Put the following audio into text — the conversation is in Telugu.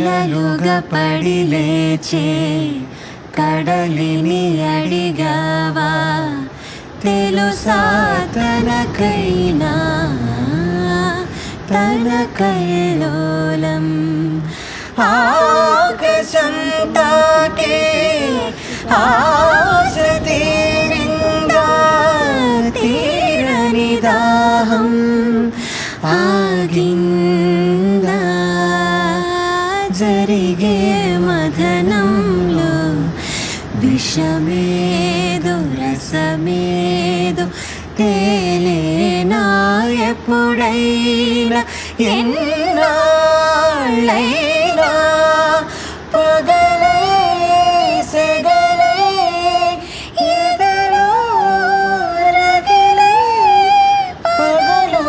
కలలుగా పడి లేచే కడలిని అడిగావా? తెలుసా తనకైనా? తన కల్లోలం ఆకాశం తాకే ఆశ తీరిందా తీరని దాహం ఆగిందా. జరిగే మథనంలో విషమేదు రసమేదు తేలేనా ఎప్పుడైనా ఎన్నాళ్ళైనా పగలే సెగలే ఎదలో రగిలే పగలో